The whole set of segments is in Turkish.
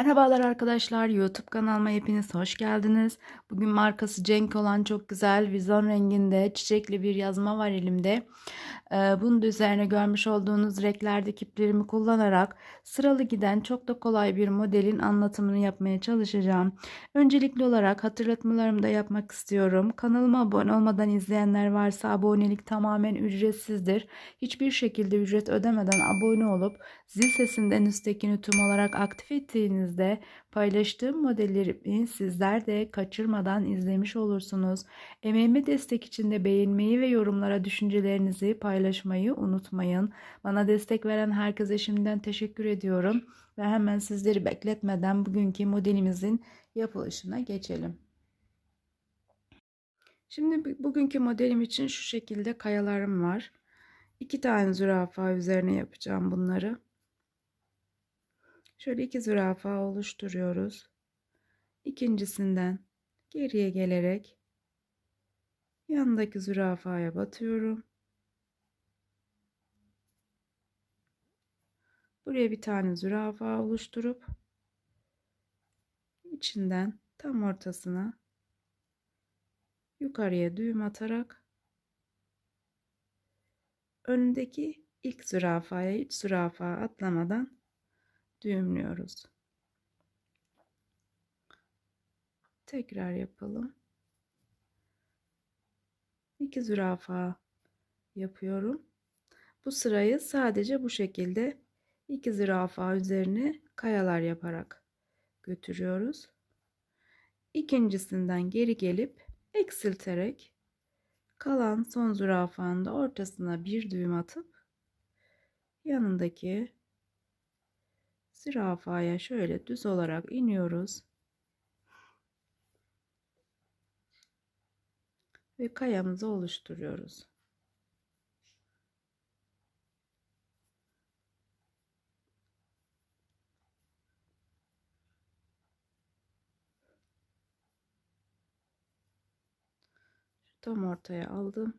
Merhabalar arkadaşlar, YouTube kanalıma hepiniz hoş geldiniz. Bugün markası Cenk olan çok güzel vizon renginde çiçekli bir yazma var elimde. Ee, bunun üzerine görmüş olduğunuz renklerdeki iplerimi kullanarak sıralı giden çok da kolay bir modelin anlatımını yapmaya çalışacağım. Öncelikli olarak hatırlatmalarımı da yapmak istiyorum. Kanalıma abone olmadan izleyenler varsa abonelik tamamen ücretsizdir. Hiçbir şekilde ücret ödemeden abone olup zil sesinden üsttekini tüm olarak aktif ettiğinizde paylaştığım modellerimi sizler de kaçırmadan izlemiş olursunuz. Emeğime destek için de beğenmeyi ve yorumlara düşüncelerinizi paylaşmayı unutmayın. Bana destek veren herkese şimdiden teşekkür ediyorum ve hemen sizleri bekletmeden bugünkü modelimizin yapılışına geçelim. Şimdi bugünkü modelim için şu şekilde kayalarım var. İki tane zürafa üzerine yapacağım bunları. Şöyle iki zürafa oluşturuyoruz. İkincisinden geriye gelerek yanındaki zürafaya batıyorum. Buraya bir tane zürafa oluşturup içinden tam ortasına yukarıya düğüm atarak önündeki ilk zürafaya hiç zürafa atlamadan düğümlüyoruz. Tekrar yapalım. İki zürafa yapıyorum. Bu sırayı sadece bu şekilde iki zürafa üzerine kayalar yaparak götürüyoruz. İkincisinden geri gelip eksilterek kalan son zürafanın da ortasına bir düğüm atıp yanındaki zürafaya şöyle düz olarak iniyoruz. Ve kayamızı oluşturuyoruz. Tam ortaya aldım.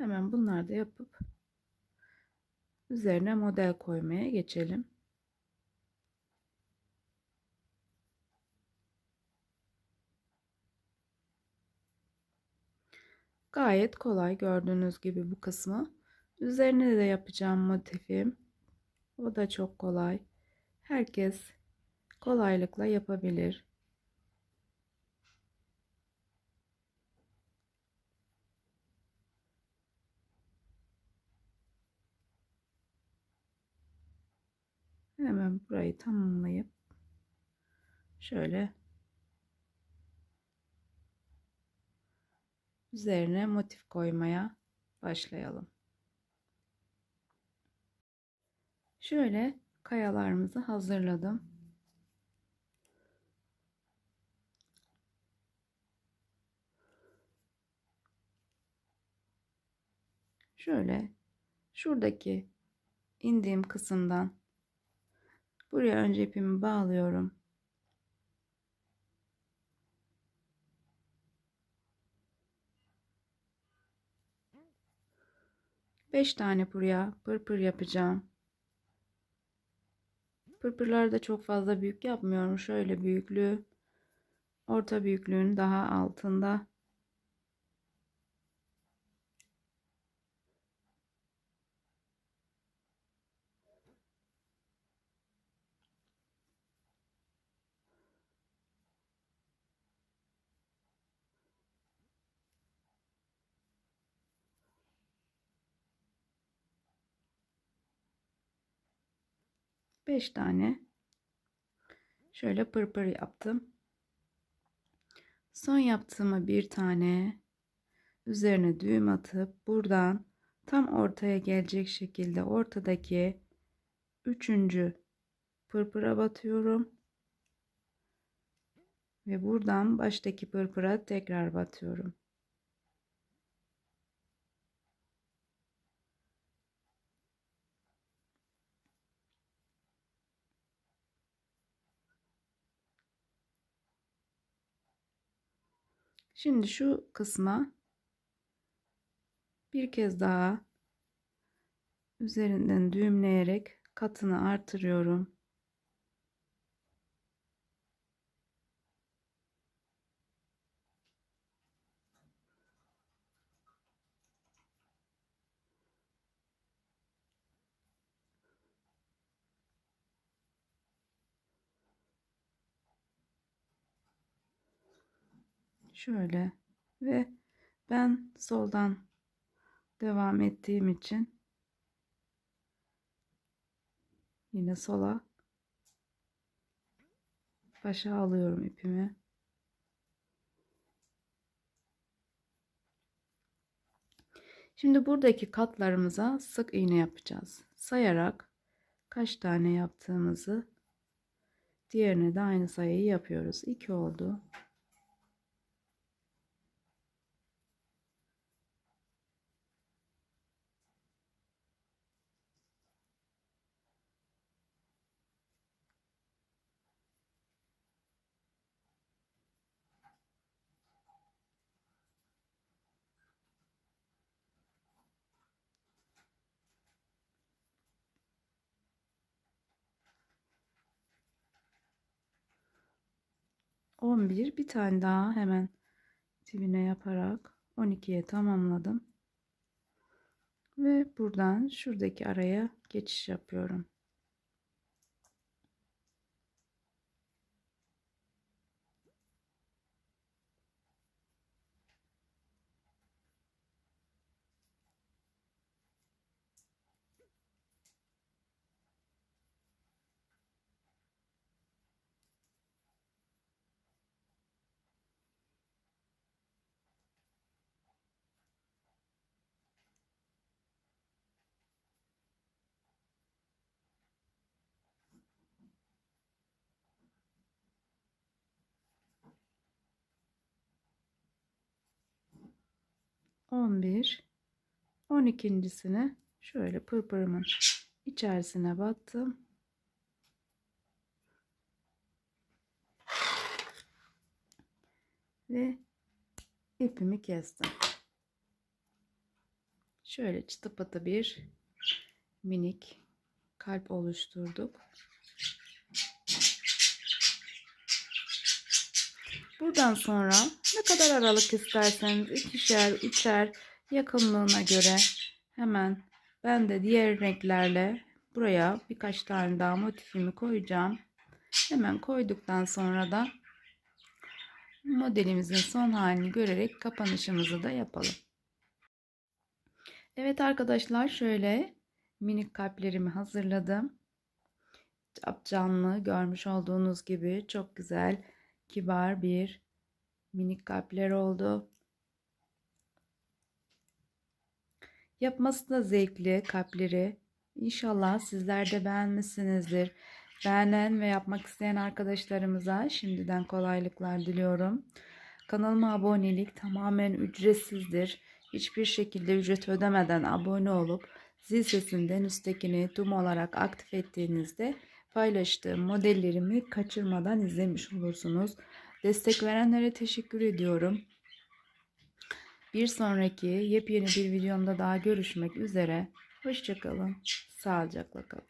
Hemen bunları da yapıp üzerine model koymaya geçelim. Gayet kolay gördüğünüz gibi bu kısmı. Üzerine de yapacağım motifim. O da çok kolay. Herkes kolaylıkla yapabilir. Hemen burayı tamamlayıp şöyle üzerine motif koymaya başlayalım. Şöyle kayalarımızı hazırladım. Şöyle şuradaki indiğim kısımdan buraya önce ipimi bağlıyorum. 5 tane buraya pırpır yapacağım. Pırpırları da çok fazla büyük yapmıyorum. Şöyle büyüklüğü orta büyüklüğün daha altında. 5 tane şöyle pırpır yaptım. Son yaptığımı bir tane üzerine düğüm atıp buradan tam ortaya gelecek şekilde ortadaki üçüncü pırpıra batıyorum. Ve buradan baştaki pırpıra tekrar batıyorum. Şimdi şu kısma bir kez daha üzerinden düğümleyerek katını artırıyorum. Şöyle ve ben soldan devam ettiğim için yine sola başa alıyorum ipimi. Şimdi buradaki katlarımıza sık iğne yapacağız. Sayarak kaç tane yaptığımızı diğerine de aynı sayıyı yapıyoruz. 2 oldu. 11 bir tane daha hemen dibine yaparak 12'ye tamamladım. Ve buradan şuradaki araya geçiş yapıyorum. 11 12.sini şöyle pırpırımın içerisine battım. Ve ipimi kestim. Şöyle çıtı pıtı bir minik kalp oluşturduk. Buradan sonra ne kadar aralık isterseniz ikişer, üçer yakınlığına göre hemen ben de diğer renklerle buraya birkaç tane daha motifimi koyacağım. Hemen koyduktan sonra da modelimizin son halini görerek kapanışımızı da yapalım. Evet arkadaşlar şöyle minik kalplerimi hazırladım. Canlı görmüş olduğunuz gibi çok güzel kibar bir minik kalpler oldu. Yapması da zevkli kalpleri. İnşallah sizler de beğenmişsinizdir. Beğenen ve yapmak isteyen arkadaşlarımıza şimdiden kolaylıklar diliyorum. Kanalıma abonelik tamamen ücretsizdir. Hiçbir şekilde ücret ödemeden abone olup zil sesinden üsttekini tüm olarak aktif ettiğinizde paylaştığım modellerimi kaçırmadan izlemiş olursunuz. Destek verenlere teşekkür ediyorum. Bir sonraki yepyeni bir videomda daha görüşmek üzere. Hoşçakalın. Sağlıcakla kalın.